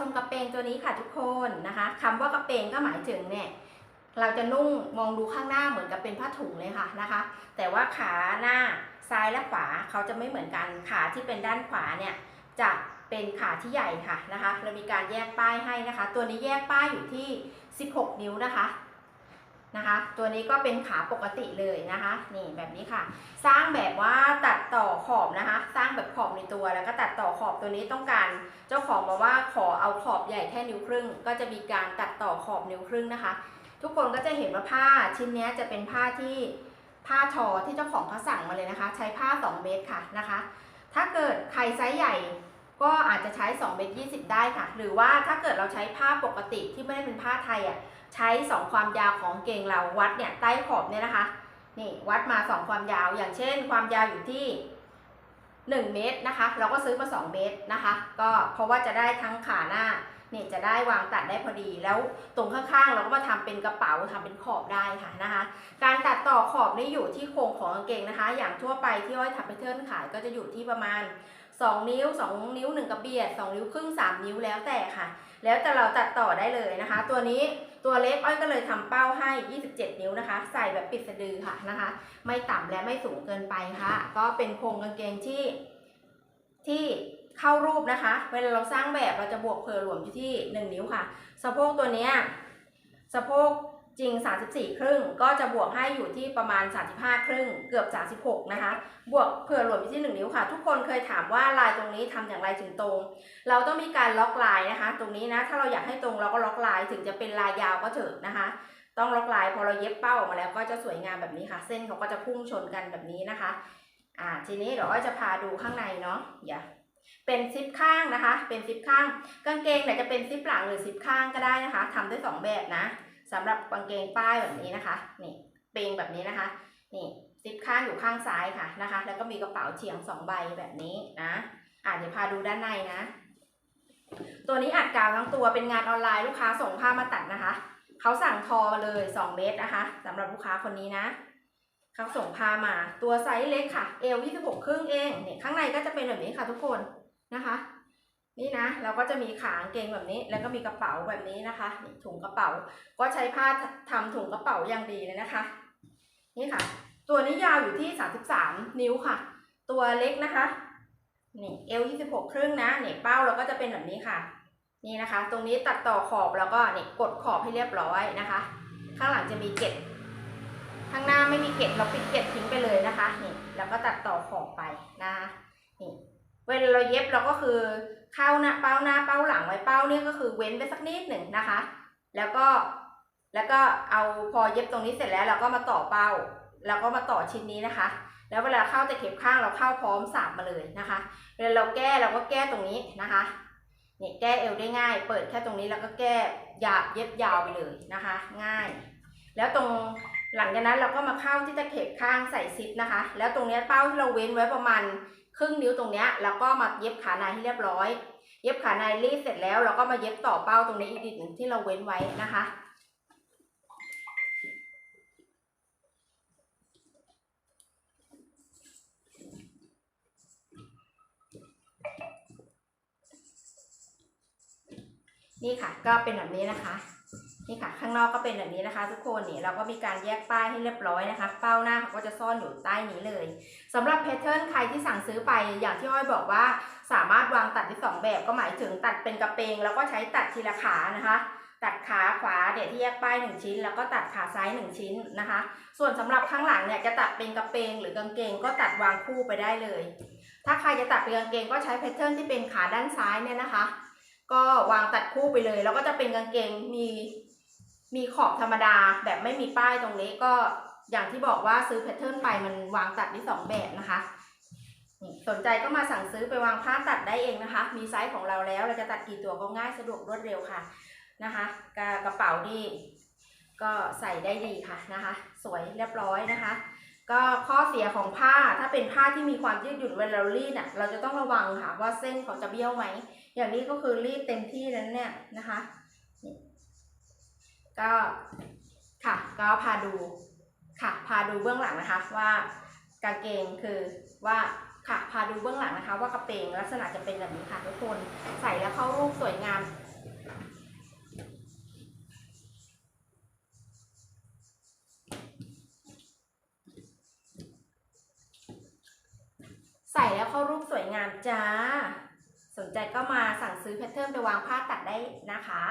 ชมกระเปงตัวนี้ค่ะทุกคนนะคะคำว่ากระเปงก็หมายถึงเนี่ยเราจะนุ่งมองดูข้างหน้าเหมือนกับเป็นผ้าถุงเลยค่ะนะคะ แต่ว่าขาหน้าซ้ายและขวาเขาจะไม่เหมือนกันขาที่เป็นด้านขวาเนี่ยจะเป็นขาที่ใหญ่ค่ะนะคะ เรามีการแยกป้ายให้นะคะ ตัวนี้แยกป้ายอยู่ที่ 16 นิ้วนะคะ นะคะ ตัวนี้ก็เป็นขาปกติเลยนะคะ นี่แบบนี้ค่ะ สร้างแบบว่าตัดต่อขอบนะคะ สร้างแบบขอบในตัวแล้วก็ตัดต่อขอบตัวนี้ต้องการ เจ้าของมาว่าขอเอาขอบใหญ่แค่นิ้วครึ่ง ก็จะมีการตัดต่อขอบนิ้วครึ่งนะคะ ทุกคนก็จะเห็นว่าผ้าชิ้นนี้จะเป็นผ้าที่ผ้าทอที่เจ้าของเขาสั่งมาเลยนะคะ ใช้ผ้า 2 เมตรค่ะนะคะ ถ้าเกิดใครไซส์ใหญ่ก็อาจจะใช้2เมตร20 ได้ค่ะ หรือว่าถ้าเกิดเราใช้ผ้าปกติที่ไม่ได้เป็นผ้าไทยอะ ใช้ 2 ความยาวของเกงเราวัดเนี่ยใต้ขอบเนี่ยนะคะนี่วัดมา 2 ความยาวอย่างเช่น ความยาวอยู่ที่ 1 เมตรนะคะ เราก็ซื้อมา 2 เมตรนะคะ ก็เพราะว่าจะได้ทั้งขาหน้าเนี่ยจะได้วางตัดได้พอดีแล้วตรงข้างๆ เราก็มาทำเป็นกระเป๋าทำเป็นขอบได้ค่ะนะคะ การตัดต่อขอบนี่อยู่ที่โครงของกางเกงนะคะ อย่างทั่วไปที่อ้อยทำไปเทิร์นขายก็จะอยู่ที่ประมาณ 2 นิ้ว 2 นิ้ว 1 กระเบียด 2 นิ้วครึ่ง 3 นิ้วแล้วแต่ค่ะ แล้วแต่เราตัดต่อได้เลยนะคะ ตัวนี้ ตัวเล็กอ้อยก็เลยทำเป้าให้ 27 นิ้วนะคะ ใส่แบบปิดสะดือค่ะนะคะ ไม่ต่ำและไม่สูงเกินไปค่ะ ก็เป็นโครงกางเกงที่ที่เข้ารูปนะคะ เวลาเราสร้างแบบเราจะบวกเพลหลวมอยู่ที่ 1 นิ้วค่ะ สะโพกตัวเนี้ยสะโพก จริง 34 ครึ่ง ก็จะบวกให้อยู่ที่ประมาณ 35 ครึ่ง เกือบ 36 นะคะ บวกเผื่อหลวมอยู่ที่ 1 นิ้วค่ะ ทุกคนเคยถามว่าลายตรงนี้ทำอย่างไรถึงตรง เราต้องมีการล็อกลายนะคะ ตรงนี้นะ ถ้าเราอยากให้ตรงเราก็ล็อกลายถึงจะเป็นลายยาวก็เถอะนะคะ ต้องล็อกลายพอเราเย็บเป้าออกมาแล้วก็จะสวยงามแบบนี้ค่ะ เส้นเขาก็จะพุ่งชนกันแบบนี้นะคะ อ่า ทีนี้เดี๋ยวอ้อยจะพาดูข้างในเนาะอย่าเป็นซิปข้างนะคะ เป็นซิปข้าง กางเกงเนี่ยจะเป็นซิปหลังหรือซิปข้างก็ได้นะคะทำได้สองแบบนะ สำหรับกางเกงป้ายแบบนี้นะคะนี่เปงแบบนี้นะคะนี่ซิปข้างอยู่ข้างซ้ายค่ะนะคะ แล้วก็มีกระเป๋าเฉียงสองใบแบบนี้นะอ่าเดี๋ยวพาดูด้านในนะ ตัวนี้อัดกาวทั้งตัวเป็นงานออนไลน์ลูกค้าส่งผ้ามาตัดนะคะเขาสั่งทอมาเลย2เมตรนะคะสำหรับลูกค้าคนนี้นะเขาส่งผ้ามาตัวไซส์เล็กค่ะเอว26ครึ่งเองเนี่ยข้างในก็จะเป็นแบบนี้ค่ะทุกคนนะคะ นี่นะเราก็จะมีขางเกงแบบนี้ แล้วก็มีกระเป๋าแบบนี้นะคะนี่ถุงกระเป๋า ก็ใช้ผ้าทำถุงกระเป๋าอย่างดีเลยนะคะ นี่ค่ะ ตัวนี้ยาวอยู่ที่ 33 นิ้วค่ะ ตัวเล็กนะคะนี่เอว26 ครึ่งนะเนี่ยเป้าเราก็จะเป็นแบบนี้ค่ะ นี่นะคะ ตรงนี้ตัดต่อขอบแล้วก็นี่กดขอบให้เรียบร้อยนะคะ ข้างหลังจะมีเกล็ดข้างหน้าไม่มีเกล็ดเราปิดเกล็ดทิ้งไปเลยนะคะนี่แล้วก็ตัดต่อขอบไปนะคะนี่ เวลาเราเย็บเราก็คือเข้าหน้าเป้าหน้าเป้าหลังไว้เป้าเนี่ยก็คือเว้นไปสักนิดหนึ่งนะคะ แล้วก็แล้วก็เอาพอเย็บตรงนี้เสร็จแล้วเราก็มาต่อเป้าแล้วก็มาต่อชิ้นนี้นะคะ แล้วเวลาเข้าตะเข็บข้างเราเข้าพร้อมสาบมาเลยนะคะเวลาเราแก้เราก็แก้ตรงนี้นะคะเนี่ยแก้เอวได้ง่าย เปิดแค่ตรงนี้แล้วก็แก้ยาเย็บยาวไปเลยนะคะ ง่าย แล้วตรงหลังจากนั้นเราก็มาเข้าที่ตะเข็บข้างใส่ซิปนะคะ แล้วตรงเนี้ยเป้าที่เราเว้นไว้ประมาณ ครึ่งนิ้วตรงเนี้ยแล้วก็มาเย็บขาในให้เรียบร้อย เย็บขาในรีดเสร็จแล้วเราก็มาเย็บต่อเป้าตรงนี้อีกนิดหนึ่งที่เราเว้นไว้นะคะนี่ค่ะก็เป็นแบบนี้นะคะ นี่ค่ะ ข้างนอกก็เป็นแบบนี้นะคะ ทุกคนนี่เราก็มีการแยกป้ายให้เรียบร้อยนะคะ เป้าหน้าเขาก็จะซ่อนอยู่ใต้นี้เลยสำหรับแพทเทิร์นใครที่สั่งซื้อไปอย่างที่อ้อยบอกว่า สามารถวางตัดได้สองแบบก็หมายถึงตัดเป็นกระเปง แล้วก็ใช้ตัดทีละขานะคะตัดขาขวาเดี๋ยวที่แยกป้ายหนึ่งชิ้น แล้วก็ตัดขาซ้ายหนึ่งชิ้นนะคะ ส่วนสำหรับข้างหลังเนี่ยจะตัดเป็นกระเปงหรือกางเกงก็ตัดวางคู่ไปได้เลย ถ้าใครจะตัดเป็นกางเกงก็ใช้แพทเทิร์นที่เป็นขาด้านซ้ายเนี่ยนะคะ ก็วางตัดคู่ไปเลย แล้วก็จะเป็นกางเกงมี มีขอบธรรมดาแบบไม่มีป้ายตรงนี้ก็อย่างที่บอกว่าซื้อแพทเทิร์นไปมันวางตัดได้สองแบบนะคะสนใจก็มาสั่งซื้อไปวางผ้าตัดได้เองนะคะ มีไซส์ของเราแล้วเราจะตัดกี่ตัวก็ง่ายสะดวกรวดเร็วค่ะนะคะกระกระเป๋าดีก็ใส่ได้ดีค่ะนะคะ สวยเรียบร้อยนะคะ ก็ข้อเสียของผ้าถ้าเป็นผ้าที่มีความยืดหยุ่นเวลารีดอะเราจะต้องระวังค่ะว่าเส้นเขาจะเบี้ยวไหมอย่างนี้ก็คือรีดเต็มที่นั้นเนี่ยนะคะ ก็ค่ะก็พาดูค่ะพาดูเบื้องหลังนะคะว่ากางเกงคือว่าค่ะพาดูเบื้องหลังนะคะ ว่ากระเปงลักษณะจะเป็นแบบนี้ค่ะทุกคนใส่แล้วเข้ารูปสวยงามใส่แล้วเข้ารูปสวยงามจ้า สนใจก็มาสั่งซื้อแพทเทิร์นไปวางผ้าตัดได้นะคะ